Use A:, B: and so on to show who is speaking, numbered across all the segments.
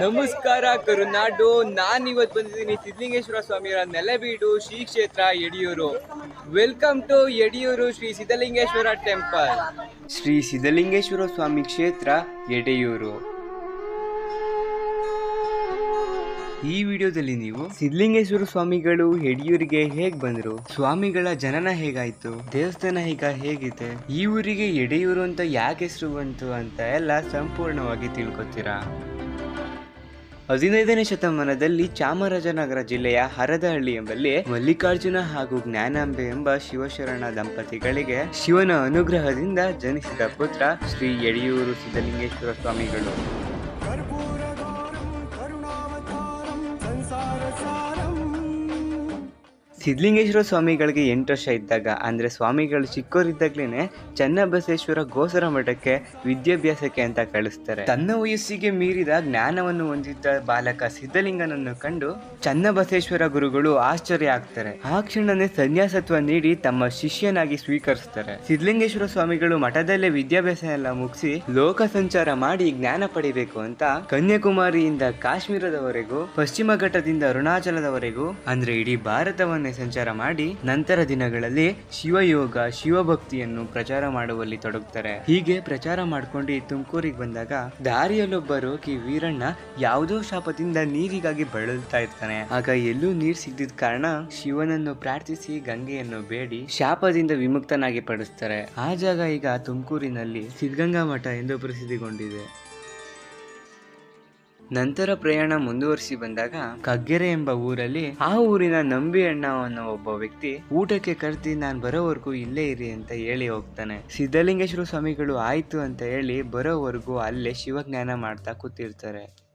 A: ನಮಸ್ಕಾರ ಕರುನಾಡು. ನಾನು ಇವತ್ತು ಬಂದಿದ್ದೀನಿ ಸಿದ್ಧಲಿಂಗೇಶ್ವರ ಸ್ವಾಮಿಯವರ ನೆಲೆಬೀಡು ಶ್ರೀ ಕ್ಷೇತ್ರ Yediyur. Welcome to Yediyur Shri Siddhalingeshwara temple Shri Siddhalingeshwara Swami ಕ್ಷೇತ್ರ ಯಡಿಯೂರು. ಈ ವಿಡಿಯೋದಲ್ಲಿ ನೀವು ಸಿದ್ಧಲಿಂಗೇಶ್ವರ ಸ್ವಾಮಿಗಳು ಯಡಿಯೂರಿಗೆ ಹೇಗ್ ಬಂದ್ರು? ಸ್ವಾಮಿಗಳ ಜನನ ಹೇಗಾಯ್ತು? ದೇವಸ್ಥಾನ ಈಗ ಹೇಗಿದೆ? ಈ ಊರಿಗೆ ಯಡಿಯೂರು ಅಂತ ಯಾಕೆ ಹೆಸರು ಬಂತು ಅಂತ ಎಲ್ಲ ಸಂಪೂರ್ಣವಾಗಿ ತಿಳ್ಕೊತೀರಾ? ಹದಿನೈದನೇ ಶತಮಾನದಲ್ಲಿ ಚಾಮರಾಜನಗರ ಜಿಲ್ಲೆಯ ಹರದಹಳ್ಳಿ ಎಂಬಲ್ಲಿ ಮಲ್ಲಿಕಾರ್ಜುನ ಹಾಗೂ ಜ್ಞಾನಾಂಬೆ ಎಂಬ ಶಿವಶರಣ ದಂಪತಿಗಳಿಗೆ ಶಿವನ ಅನುಗ್ರಹದಿಂದ ಜನಿಸಿದ ಪುತ್ರ ಶ್ರೀ ಯಡಿಯೂರು ಸಿದ್ದಲಿಂಗೇಶ್ವರ ಸ್ವಾಮಿಗಳು. ಸಿದ್ಧಲಿಂಗೇಶ್ವರ ಸ್ವಾಮಿಗಳಿಗೆ ಎಂಟು ವರ್ಷ ಇದ್ದಾಗ, ಅಂದ್ರೆ ಸ್ವಾಮಿಗಳು ಚಿಕ್ಕವರಿದ್ದಾಗ್ಲೇ ಚನ್ನಬಸವೇಶ್ವರ ಗೋಸರ ಮಠಕ್ಕೆ ವಿದ್ಯಾಭ್ಯಾಸಕ್ಕೆ ಅಂತ ಕಳಿಸ್ತಾರೆ. ತನ್ನ ವಯಸ್ಸಿಗೆ ಮೀರಿದ ಜ್ಞಾನವನ್ನು ಹೊಂದಿದ್ದ ಬಾಲಕ ಸಿದ್ಧಲಿಂಗನನ್ನು ಕಂಡು ಚನ್ನಬಸವೇಶ್ವರ ಗುರುಗಳು ಆಶ್ಚರ್ಯ ಆಗ್ತಾರೆ. ಆ ಕ್ಷಣನೇ ಸನ್ಯಾಸತ್ವ ನೀಡಿ ತಮ್ಮ ಶಿಷ್ಯನಾಗಿ ಸ್ವೀಕರಿಸ್ತಾರೆ. ಸಿದ್ಧಲಿಂಗೇಶ್ವರ ಸ್ವಾಮಿಗಳು ಮಠದಲ್ಲೇ ವಿದ್ಯಾಭ್ಯಾಸ ಎಲ್ಲ ಮುಗಿಸಿ ಲೋಕ ಸಂಚಾರ ಮಾಡಿ ಜ್ಞಾನ ಪಡಿಬೇಕು ಅಂತ ಕನ್ಯಾಕುಮಾರಿಯಿಂದ ಕಾಶ್ಮೀರದವರೆಗೂ, ಪಶ್ಚಿಮ ಘಟ್ಟದಿಂದ ಅರುಣಾಚಲದವರೆಗೂ, ಅಂದ್ರೆ ಇಡೀ ಭಾರತವನ್ನೇ ಸಂಚಾರ ಮಾಡಿ ನಂತರ ದಿನಗಳಲ್ಲಿ ಶಿವಯೋಗ, ಶಿವಭಕ್ತಿಯನ್ನು ಪ್ರಚಾರ ಮಾಡುವಲ್ಲಿ ತೊಡಗುತ್ತಾರೆ. ಹೀಗೆ ಪ್ರಚಾರ ಮಾಡ್ಕೊಂಡು ತುಮಕೂರಿಗೆ ಬಂದಾಗ ದಾರಿಯಲ್ಲೊಬ್ಬ ರೋಗಿ ವೀರಣ್ಣ ಯಾವುದೋ ಶಾಪದಿಂದ ನೀರಿಗಾಗಿ ಬಳಲ್ತಾ ಇರ್ತಾನೆ. ಆಗ ಎಲ್ಲೂ ನೀರು ಸಿಗದಿದ್ದ ಕಾರಣ ಶಿವನನ್ನು ಪ್ರಾರ್ಥಿಸಿ ಗಂಗೆಯನ್ನು ಬೇಡಿ, ಶಾಪದಿಂದ ವಿಮುಕ್ತನಾಗಿ ಪಡಿಸ್ತಾರೆ. ಆ ಜಾಗ ಈಗ ತುಮಕೂರಿನಲ್ಲಿ ಸಿದ್ಧಗಂಗಾ ಮಠ ಎಂದು ಪ್ರಸಿದ್ಧಿಗೊಂಡಿದೆ. ನಂತರ ಪ್ರಯಾಣ ಮುಂದುವರಿಸಿ ಬಂದಾಗ ಕಗ್ಗೆರೆ ಎಂಬ ಊರಲ್ಲಿ ಆ ಊರಿನ ನಂಬಿ ಅಣ್ಣ ಅನ್ನೋ ಒಬ್ಬ ವ್ಯಕ್ತಿ, ಊಟಕ್ಕೆ ಕರೆದಿ ನಾನು ಬರೋವರೆಗೂ ಇಲ್ಲೇ ಇರಿ ಅಂತ ಹೇಳಿ ಹೋಗ್ತಾನೆ. ಸಿದ್ಧಲಿಂಗೇಶ್ವರ ಸ್ವಾಮಿಗಳು ಆಯ್ತು ಅಂತ ಹೇಳಿ ಬರೋವರೆಗೂ ಅಲ್ಲೇ ಶಿವಜ್ಞಾನ ಮಾಡ್ತಾ ಕೂತಿರ್ತಾರೆ.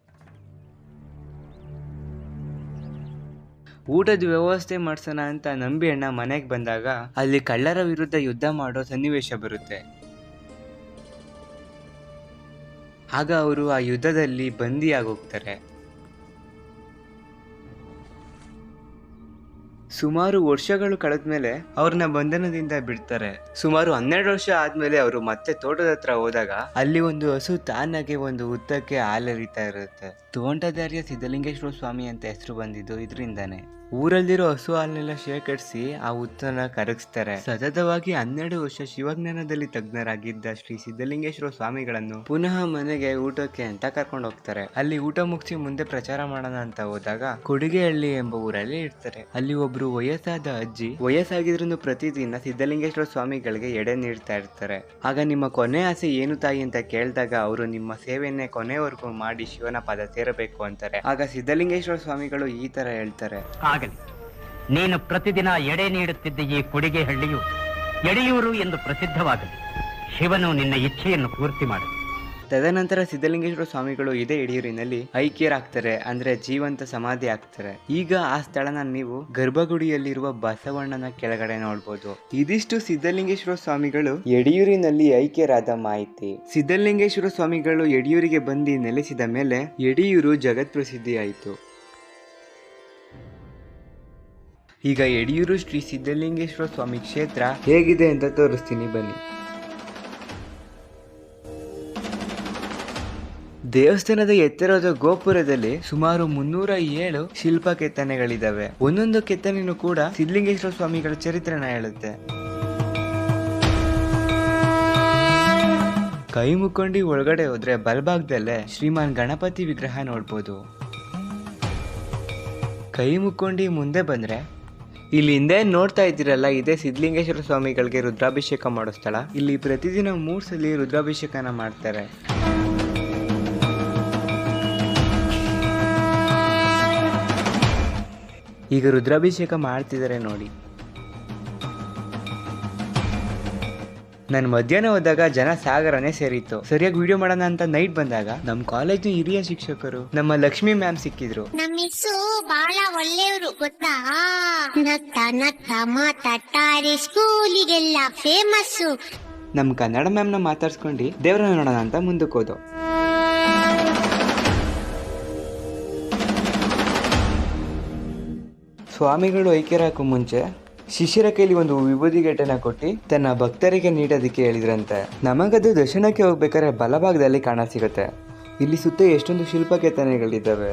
A: ಊಟದ ವ್ಯವಸ್ಥೆ ಮಾಡ್ಸೋಣ ಅಂತ ನಂಬಿ ಅಣ್ಣ ಮನೆಗೆ ಬಂದಾಗ ಅಲ್ಲಿ ಕಳ್ಳರ ವಿರುದ್ಧ ಯುದ್ಧ ಮಾಡೋ ಸನ್ನಿವೇಶ ಬರುತ್ತೆ. ಆಗ ಅವರು ಆ ಯುದ್ಧದಲ್ಲಿ ಬಂದಿಯಾಗೋಗ್ತಾರೆ. ಸುಮಾರು ವರ್ಷಗಳು ಕಳೆದ್ಮೇಲೆ ಅವ್ರನ್ನ ಬಂಧನದಿಂದ ಬಿಡ್ತಾರೆ. ಸುಮಾರು ಹನ್ನೆರಡು ವರ್ಷ ಆದ್ಮೇಲೆ ಅವರು ಮತ್ತೆ ತೋಟದ ಹತ್ರ ಹೋದಾಗ ಅಲ್ಲಿ ಒಂದು ಹಸು ತಾನಾಗೆ ಒಂದು ಉದ್ದಕ್ಕೆ ಹಾಲರಿತಾ ಇರುತ್ತೆ. ತೋಂಟದಾರ್ಯ ಸಿದ್ಧಲಿಂಗೇಶ್ವರ ಸ್ವಾಮಿ ಅಂತ ಹೆಸರು ಬಂದಿದ್ದು ಇದರಿಂದಾನೆ. ಊರಲ್ಲಿರೋ ಹಸು ಹಾಲನ್ನೆಲ್ಲ ಶೇಖರಿಸಿ ಆ ಉತ್ತನ ಕರಗಿಸ್ತಾರೆ. ಸತತವಾಗಿ ಹನ್ನೆರಡು ವರ್ಷ ಶಿವಜ್ಞಾನದಲ್ಲಿ ತಜ್ಞರಾಗಿದ್ದ ಶ್ರೀ ಸಿದ್ಧಲಿಂಗೇಶ್ವರ ಸ್ವಾಮಿಗಳನ್ನು ಪುನಃ ಮನೆಗೆ ಊಟಕ್ಕೆ ಅಂತ ಕರ್ಕೊಂಡು ಹೋಗ್ತಾರೆ. ಅಲ್ಲಿ ಊಟ ಮುಗಿಸಿ ಮುಂದೆ ಪ್ರಚಾರ ಮಾಡೋಣ ಅಂತ ಹೋದಾಗ ಕೊಡುಗೆಹಳ್ಳಿ ಎಂಬ ಊರಲ್ಲಿ ಇರ್ತಾರೆ. ಅಲ್ಲಿ ಒಬ್ರು ವಯಸ್ಸಾದ ಅಜ್ಜಿ ವಯಸ್ಸಾಗಿದ್ರು ಪ್ರತಿದಿನ ಸಿದ್ಧಲಿಂಗೇಶ್ವರ ಸ್ವಾಮಿಗಳಿಗೆ ಎಡೆ ನೀಡ್ತಾ ಇರ್ತಾರೆ. ಆಗ ನಿಮ್ಮ ಕೊನೆ ಆಸೆ ಏನು ತಾಯಿ ಅಂತ ಕೇಳಿದಾಗ ಅವರು ನಿಮ್ಮ ಸೇವೆಯನ್ನೇ ಕೊನೆವರೆಗೂ ಮಾಡಿ ಶಿವನ ಪದ ಸೇರಬೇಕು ಅಂತಾರೆ. ಆಗ ಸಿದ್ಧಲಿಂಗೇಶ್ವರ ಸ್ವಾಮಿಗಳು ಈ ತರ ಹೇಳ್ತಾರೆ.
B: ಆಗಲಿ. ನೀನು ಪ್ರತಿದಿನ ಎಡೆ ನೀಡುತ್ತಿದ್ದ ಈ ಕೊಡಿಗೆ ಹಳ್ಳಿಯು ಎಡೆಯೂರು ಎಂದು ಪ್ರಸಿದ್ಧವಾಗಲಿ. ಶಿವನು ನಿನ್ನ ಇಚ್ಛೆಯನ್ನು ಪೂರ್ತಿ ಮಾಡಲಿ
A: ತದನಂತರ ಸಿದ್ಧಲಿಂಗೇಶ್ವರ ಸ್ವಾಮಿಗಳು ಇದೇ ಯಡಿಯೂರಿನಲ್ಲಿ ಐಕ್ಯರಾಗ್ತಾರೆ, ಅಂದ್ರೆ ಜೀವಂತ ಸಮಾಧಿ ಆಗ್ತಾರೆ. ಈಗ ಆ ಸ್ಥಳನ ನೀವು ಗರ್ಭಗುಡಿಯಲ್ಲಿರುವ ಬಸವಣ್ಣನ ಕೆಳಗಡೆ ನೋಡ್ಬೋದು. ಇದಿಷ್ಟು ಸಿದ್ಧಲಿಂಗೇಶ್ವರ ಸ್ವಾಮಿಗಳು ಯಡಿಯೂರಿನಲ್ಲಿ ಐಕ್ಯರಾದ ಮಾಹಿತಿ. ಸಿದ್ಧಲಿಂಗೇಶ್ವರ ಸ್ವಾಮಿಗಳು ಯಡಿಯೂರಿಗೆ ಬಂದು ನೆಲೆಸಿದ ಮೇಲೆ ಯಡಿಯೂರು ಜಗತ್ ಪ್ರಸಿದ್ಧಿ ಈಗ ಯಡಿಯೂರು ಶ್ರೀ ಸಿದ್ಧಲಿಂಗೇಶ್ವರ ಸ್ವಾಮಿ ಕ್ಷೇತ್ರ ಹೇಗಿದೆ ಅಂತ ತೋರಿಸ್ತೀನಿ ಬನ್ನಿ. ದೇವಸ್ಥಾನದ ಎತ್ತರದ ಗೋಪುರದಲ್ಲಿ ಸುಮಾರು ಮುನ್ನೂರ ಏಳು ಶಿಲ್ಪ ಕೆತ್ತನೆಗಳಿದಾವೆ. ಒಂದೊಂದು ಕೆತ್ತನೆಯೂ ಕೂಡ ಸಿದ್ಧಲಿಂಗೇಶ್ವರ ಸ್ವಾಮಿಗಳ ಚರಿತ್ರನ ಹೇಳುತ್ತೆ. ಕೈ ಮುಕ್ಕೊಂಡು ಒಳಗಡೆ ಹೋದ್ರೆ ಬಲಭಾಗದಲ್ಲೇ ಶ್ರೀಮಾನ್ ಗಣಪತಿ ವಿಗ್ರಹ ನೋಡ್ಬೋದು. ಕೈ ಮುಕ್ಕೊಂಡು ಮುಂದೆ ಬಂದ್ರೆ ಇಲ್ಲಿ ಹಿಂದೆ ನೋಡ್ತಾ ಇದ್ದೀರಲ್ಲ, ಇದೇ ಸಿದ್ಧಲಿಂಗೇಶ್ವರ ಸ್ವಾಮಿಗಳಿಗೆ ರುದ್ರಾಭಿಷೇಕ ಮಾಡೋ ಸ್ಥಳ. ಇಲ್ಲಿ ಪ್ರತಿದಿನ ಮೂರು ಸಲ ರುದ್ರಾಭಿಷೇಕನ ಮಾಡ್ತಾರೆ. ಈಗ ರುದ್ರಾಭಿಷೇಕ ಮಾಡ್ತಿದ್ದಾರೆ ನೋಡಿ. ನಾನು ಮಧ್ಯಾಹ್ನ ಹೋದಾಗ ಜನ ಸಾಗರನೇ ಸೇರಿತ್ತು. ಸರಿಯಾಗಿ ವಿಡಿಯೋ ಮಾಡೋಣ ಅಂತ ನೈಟ್ ಬಂದಾಗ ನಮ್ಮ ಕಾಲೇಜ್ ಹಿರಿಯ ಶಿಕ್ಷಕರು ನಮ್ಮ ಲಕ್ಷ್ಮಿ ಮ್ಯಾಮ್ ಸಿಕ್ಕಿದ್ರು.
C: ನಮ್ಮ ಮಿಸ್ಸು ಬಹಳ ಒಳ್ಳೆಯವರು ಗೊತ್ತಾ? ನತ್ತ ನತ್ತ ಮಾತಾಡ್ತಾರೆ. ಸ್ಕೂಲಿಗೆಲ್ಲ ಫೇಮಸ್ಸು
A: ನಮ್ಮ ಕನ್ನಡ ಮ್ಯಾಮ್ನ ಮಾತಾಡ್ಸ್ಕೊಂಡು ದೇವ್ರನ್ನ ನೋಡೋಣ ಅಂತ ಮುಂದಕ್ಕೆ ಹೋದೋ. ಸ್ವಾಮಿಗಳು ಐಕ್ಯರಾಕೋ ಮುಂಚೆ ಶಿಷ್ಯರ ಕೈಲಿ ಒಂದು ವಿಭೂತಿ ಗೆಟನ ಕೊಟ್ಟು ತನ್ನ ಭಕ್ತರಿಗೆ ನೀಡೋದಕ್ಕೆ ಹೇಳಿದ್ರಂತೆ. ನಮಗದು ದರ್ಶನಕ್ಕೆ ಹೋಗ್ಬೇಕಾದ್ರೆ ಬಲಭಾಗದಲ್ಲಿ ಕಾಣ ಸಿಗುತ್ತೆ. ಇಲ್ಲಿ ಸುತ್ತ ಎಷ್ಟೊಂದು ಶಿಲ್ಪ ಕೆತ್ತನೆಗಳಿದ್ದಾವೆ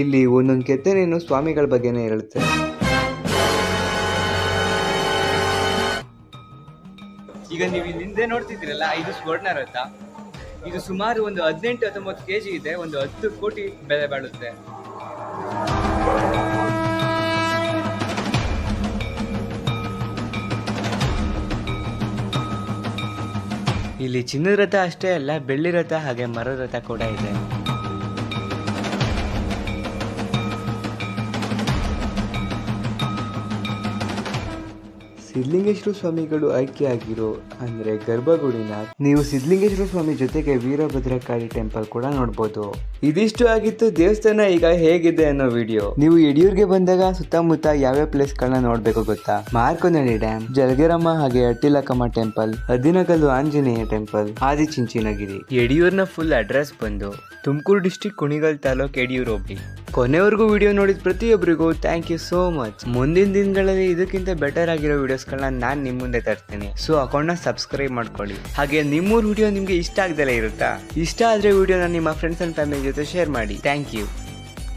A: ಇಲ್ಲಿ ಒಂದೊಂದು ಕೆತ್ತನೆಯನ್ನು ಸ್ವಾಮಿಗಳ ಬಗ್ಗೆನೇ ಹೇಳುತ್ತೆ. ಈಗ ನೀವು ಹಿಂದೆ ನೋಡ್ತಿದ್ದೀರಲ್ಲ ಇದು ಸ್ವರ್ಣ ರಥ ಇದು ಸುಮಾರು ಒಂದು ಹದಿನೆಂಟು ಹತ್ತೊಂಬತ್ತು ಕೆಜಿ ಇದೆ, ಒಂದು ಹತ್ತು ಕೋಟಿ ಬೆಲೆ ಬಾಳುತ್ತೆ. ಇಲ್ಲಿ ಚಿನ್ನದ ರಥ ಅಷ್ಟೇ ಅಲ್ಲ, ಬೆಳ್ಳಿ ರಥ ಹಾಗೆ ಮರದ ರಥ ಕೂಡ ಇದೆ. ಸಿದ್ಧಲಿಂಗೇಶ್ವರ ಸ್ವಾಮಿಗಳು ಆಯ್ಕೆಯಾಗಿರೋ ಅಂದ್ರೆ ಗರ್ಭಗುಡಿನ ನೀವು ಸಿದ್ಧಲಿಂಗೇಶ್ವರ ಸ್ವಾಮಿ ಜೊತೆಗೆ ವೀರಭದ್ರಕಾಳಿ ಟೆಂಪಲ್ ಕೂಡ ನೋಡ್ಬೋದು. ಇದಿಷ್ಟು ಆಗಿತ್ತು ದೇವಸ್ಥಾನ ಈಗ ಹೇಗಿದೆ ಅನ್ನೋ ವಿಡಿಯೋ. ನೀವು ಯಡಿಯೂರ್ಗೆ ಬಂದಾಗ ಸುತ್ತಮುತ್ತ ಯಾವ್ಯಾವ ಪ್ಲೇಸ್ ಗಳನ್ನ ನೋಡ್ಬೇಕು ಗೊತ್ತಾ? ಮಾರ್ಕೋನಹಳ್ಳಿ ಡ್ಯಾಮ್ ಜಲಗೇರಮ್ಮ ಹಾಗೆ ಅಟ್ಟಿಲಕಮ್ಮ ಟೆಂಪಲ್, ಹದಿನಗಲ್ಲು ಆಂಜನೇಯ ಟೆಂಪಲ್, ಆದಿಚುಂಚನಗಿರಿ. ಯಡಿಯೂರ್ನ ಫುಲ್ ಅಡ್ರೆಸ್ ಬಂದು ತುಮಕೂರು ಡಿಸ್ಟಿಕ್ ಕುಣಿಗಲ್ ತಾಲೂಕ್ ಯಡಿಯೂರು ಕೊನೆವರೆಗೂ ವಿಡಿಯೋ ನೋಡಿದ ಪ್ರತಿಯೊಬ್ಬರಿಗೂ ಥ್ಯಾಂಕ್ ಯು ಸೋ ಮಚ್ ಮುಂದಿನ ದಿನಗಳಲ್ಲಿ ಇದಕ್ಕಿಂತ ಬೆಟರ್ ಆಗಿರೋ ವಿಡಿಯೋಸ್ಗಳನ್ನ ನಾನು ನಿಮ್ಮ ಮುಂದೆ ತರ್ತೀನಿ. ಸೊ ಅಕೌಂಟ್ನ ಸಬ್ಸ್ಕ್ರೈಬ್ ಮಾಡ್ಕೊಳ್ಳಿ. ಹಾಗೆ ನಿಮ್ಮೂರು ವಿಡಿಯೋ ನಿಮಗೆ ಇಷ್ಟ ಆಗ್ದಲೇ ಇರುತ್ತಾ? ಇಷ್ಟ ಆದರೆ ವಿಡಿಯೋನ ನಿಮ್ಮ ಫ್ರೆಂಡ್ಸ್ ಅಂಡ್ ಫ್ಯಾಮಿಲಿ ಜೊತೆ ಶೇರ್ ಮಾಡಿ. Thank you